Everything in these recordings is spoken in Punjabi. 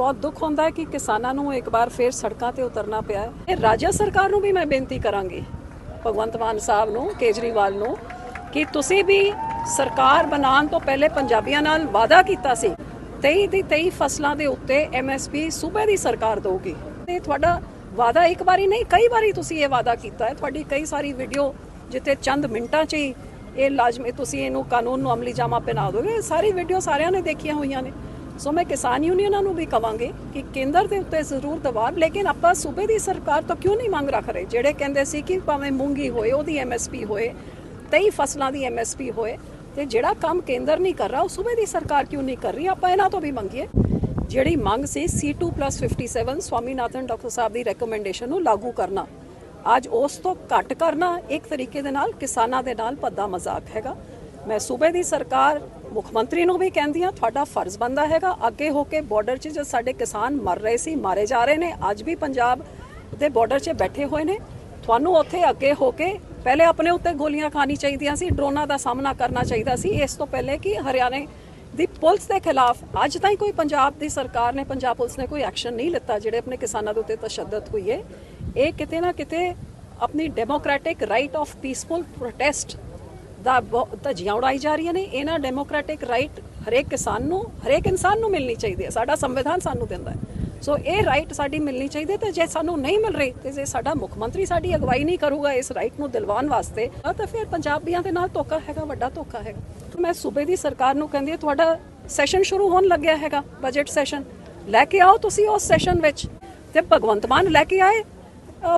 ਬਹੁਤ ਦੁੱਖ ਹੁੰਦਾ ਹੈ ਕਿ ਕਿਸਾਨਾਂ ਨੂੰ ਇੱਕ ਵਾਰ ਫੇਰ ਸੜਕਾਂ ਤੇ ਉਤਰਨਾ ਪਿਆ ਹੈ। ਇਹ ਰਾਜ ਸਰਕਾਰ ਨੂੰ ਵੀ ਮੈਂ ਬੇਨਤੀ ਕਰਾਂਗੀ, ਭਗਵੰਤ ਮਾਨ ਸਾਹਿਬ ਨੂੰ, ਕੇਜਰੀਵਾਲ ਨੂੰ, ਕਿ ਤੁਸੀਂ ਵੀ ਸਰਕਾਰ ਬਣਾਉਣ ਤੋਂ ਪਹਿਲੇ ਪੰਜਾਬੀਆਂ ਨਾਲ ਵਾਅਦਾ ਕੀਤਾ ਸੀ 23 ਦੀ 23 ਫਸਲਾਂ ਦੇ ਉੱਤੇ ਐਮਐਸਪੀ ਸੂਬੇ ਦੀ ਸਰਕਾਰ ਦੇਊਗੀ। ਤੇ ਤੁਹਾਡਾ ਵਾਅਦਾ ਇੱਕ ਵਾਰੀ ਨਹੀਂ, ਕਈ ਵਾਰੀ ਤੁਸੀਂ ਇਹ ਵਾਅਦਾ ਕੀਤਾ ਹੈ। ਤੁਹਾਡੀ ਕਈ ਸਾਰੀ ਵੀਡੀਓ ਜਿੱਥੇ ਚੰਦ ਮਿੰਟਾਂ 'ਚ ਹੀ ਇਹ ਲਾਜ਼ਮੀ ਤੁਸੀਂ ਇਹਨੂੰ ਕਾਨੂੰਨ ਨੂੰ ਅਮਲੀ ਜਾਮਾ ਪਹਿਨਾ ਦੋਗੇ। ਇਹ ਸਾਰੀ ਵੀਡੀਓ ਸਾਰਿਆਂ ਨੇ ਦੇਖੀਆਂ ਹੋਈਆਂ ਨੇ। ਸੋ ਮੈਂ ਕਿਸਾਨ ਯੂਨੀਅਨਾਂ ਨੂੰ ਵੀ ਕਵਾਂਗੇ ਕਿ ਕੇਂਦਰ ਦੇ ਉੱਤੇ ਜ਼ਰੂਰ ਦਬਾਅ, ਲੇਕਿਨ ਆਪਾਂ ਸੂਬੇ ਦੀ ਸਰਕਾਰ ਤੋਂ ਕਿਉਂ ਨਹੀਂ ਮੰਗ ਰੱਖ ਰਹੇ? ਜਿਹੜੇ ਕਹਿੰਦੇ ਸੀ ਕਿ ਭਾਵੇਂ ਮੂੰਗੀ ਹੋਏ, ਉਹਦੀ ਐਮਐਸਪੀ ਹੋਏ 23 ਫਸਲਾਂ ਦੀ ਐਮਐਸਪੀ ਹੋਏ, ਤੇ ਜਿਹੜਾ ਕੰਮ ਕੇਂਦਰ ਨਹੀਂ ਕਰ ਰਿਹਾ, ਉਹ ਸੂਬੇ ਦੀ ਸਰਕਾਰ ਕਿਉਂ ਨਹੀਂ ਕਰ ਰਹੀ? ਆਪਾਂ ਇਹਨਾਂ ਤੋਂ ਵੀ ਮੰਗੀਏ। ਜਿਹੜੀ ਮੰਗ ਸੀ C2+57 ਸਵਾਮੀਨਾਥਨ ਡਾਕਟਰ ਸਾਹਿਬ ਦੀ ਰეკਮੈਂਡੇਸ਼ਨ ਨੂੰ ਲਾਗੂ ਕਰਨਾ। ਅੱਜ ਉਸ ਤੋਂ ਘੱਟ ਕਰਨਾ, ਇੱਕ ਤਰੀਕੇ ਦੇ ਨਾਲ ਕਿਸਾਨਾਂ ਦੇ ਨਾਲ ਭੱਦਾ ਮਜ਼ਾਕ ਹੈਗਾ। ਮੈਂ ਸੂਬੇ ਦੀ ਸਰਕਾਰ, ਮੁੱਖ ਮੰਤਰੀ ਨੂੰ ਵੀ ਕਹਿੰਦੀ ਹਾਂ, ਤੁਹਾਡਾ ਫਰਜ਼ ਬੰਦਾ ਹੈਗਾ। ਅੱਗੇ ਹੋ ਕੇ ਬਾਰਡਰ 'ਚ ਜਦ ਸਾਡੇ ਕਿਸਾਨ ਮਰ ਰਹੇ ਸੀ, ਮਾਰੇ ਜਾ ਰਹੇ ਨੇ, ਅੱਜ ਵੀ ਪੰਜਾਬ ਦੇ ਬਾਰਡਰ 'ਚ ਬੈਠੇ ਹੋਏ ਨੇ। ਤੁਹਾਨੂੰ ਉੱਥੇ ਅੱਗੇ ਹੋ ਕੇ ਪਹਿਲੇ ਆਪਣੇ ਉੱਤੇ ਗੋਲੀਆਂ ਖਾਣੀ ਚਾਹੀਦੀਆਂ ਸੀ, ਡਰੋਨਾਂ ਦਾ ਸਾਹਮਣਾ ਕਰਨਾ ਚਾਹੀਦਾ ਸੀ। ਇਸ ਤੋਂ ਪਹਿਲੇ ਕਿ ਹਰਿਆਣੇ ਦੀ ਪੁਲਿਸ ਦੇ ਖਿਲਾਫ ਅੱਜ ਤਾਈਂ ਕੋਈ ਪੰਜਾਬ ਦੀ ਸਰਕਾਰ ਨੇ, ਪੰਜਾਬ ਪੁਲਿਸ ਨੇ ਕੋਈ ਐਕਸ਼ਨ ਨਹੀਂ ਲਿੱਤਾ, ਜਿਹੜੇ ਆਪਣੇ ਕਿਸਾਨਾਂ ਦੇ ਉੱਤੇ ਤਸ਼ੱਦਦ ਹੋਈ ਹੈ ਇਹ ਕਿਤੇ ਨਾ ਕਿਤੇ ਆਪਣੀ democratic right of peaceful protest ਦਾ ਬਹੁ- ਉਡਾਈ ਜਾ ਰਹੀਆਂ ਨੇ ਇਹਨਾਂ ਡੈਮੋਕ੍ਰੈਟਿਕ ਰਾਈਟ ਹਰੇਕ ਕਿਸਾਨ ਨੂੰ, ਹਰੇਕ ਇਨਸਾਨ ਨੂੰ ਮਿਲਣੀ ਚਾਹੀਦੀ ਹੈ, ਸਾਡਾ ਸੰਵਿਧਾਨ ਸਾਨੂੰ ਦਿੰਦਾ ਹੈ। ਸੋ ਇਹ ਰਾਈਟ ਸਾਡੀ ਮਿਲਣੀ ਚਾਹੀਦੀ ਤੇ ਜੇ ਸਾਨੂੰ ਨਹੀਂ ਮਿਲ ਰਹੀ, ਤੇ ਜੇ ਸਾਡਾ ਮੁੱਖ ਮੰਤਰੀ ਸਾਡੀ ਅਗਵਾਈ ਨਹੀਂ ਕਰੂਗਾ ਇਸ ਰਾਈਟ ਨੂੰ ਦਿਲਵਾਉਣ ਵਾਸਤੇ, ਤਾਂ ਫਿਰ ਪੰਜਾਬੀਆਂ ਦੇ ਨਾਲ ਧੋਖਾ ਹੈਗਾ, ਵੱਡਾ ਧੋਖਾ ਹੈਗਾ। ਮੈਂ ਸੂਬੇ ਦੀ ਸਰਕਾਰ ਨੂੰ ਕਹਿੰਦੀ ਹਾਂ, ਤੁਹਾਡਾ ਸੈਸ਼ਨ ਸ਼ੁਰੂ ਹੋਣ ਲੱਗਿਆ ਹੈਗਾ ਬਜਟ ਸੈਸ਼ਨ ਲੈ ਕੇ ਆਓ ਤੁਸੀਂ ਉਸ ਸੈਸ਼ਨ ਵਿੱਚ। ਤੇ ਭਗਵੰਤ ਮਾਨ ਲੈ ਕੇ ਆਏ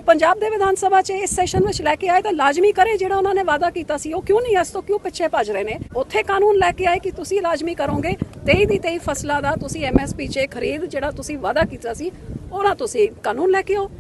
ਪੰਜਾਬ ਦੇ ਵਿਧਾਨ ਸਭਾ 'ਚ ਇਸ ਸੈਸ਼ਨ ਵਿੱਚ ਲੈ ਕੇ ਆਏ ਤਾਂ ਲਾਜ਼ਮੀ ਕਰੇ ਜਿਹੜਾ ਉਹਨਾਂ ਨੇ ਵਾਅਦਾ ਕੀਤਾ ਸੀ। ਉਹ ਕਿਉਂ ਨਹੀਂ ਇਸ ਤੋਂ ਕਿਉਂ ਪਿੱਛੇ ਭੱਜ ਰਹੇ ਨੇ? ਉੱਥੇ ਕਾਨੂੰਨ ਲੈ ਕੇ ਆਏ ਕਿ ਤੁਸੀਂ ਲਾਜ਼ਮੀ ਕਰੋਗੇ। 23 ਦੀ 23 ਫਸਲਾਂ ਦਾ ਤੁਸੀਂ ਐਮਐਸਪੀ 'ਚ ਖਰੀਦ ਜਿਹੜਾ ਤੁਸੀਂ ਵਾਅਦਾ ਕੀਤਾ ਸੀ ਉਹਨਾਂ ਤੁਸੀਂ ਕਾਨੂੰਨ ਲੈ ਕੇ ਆਓ।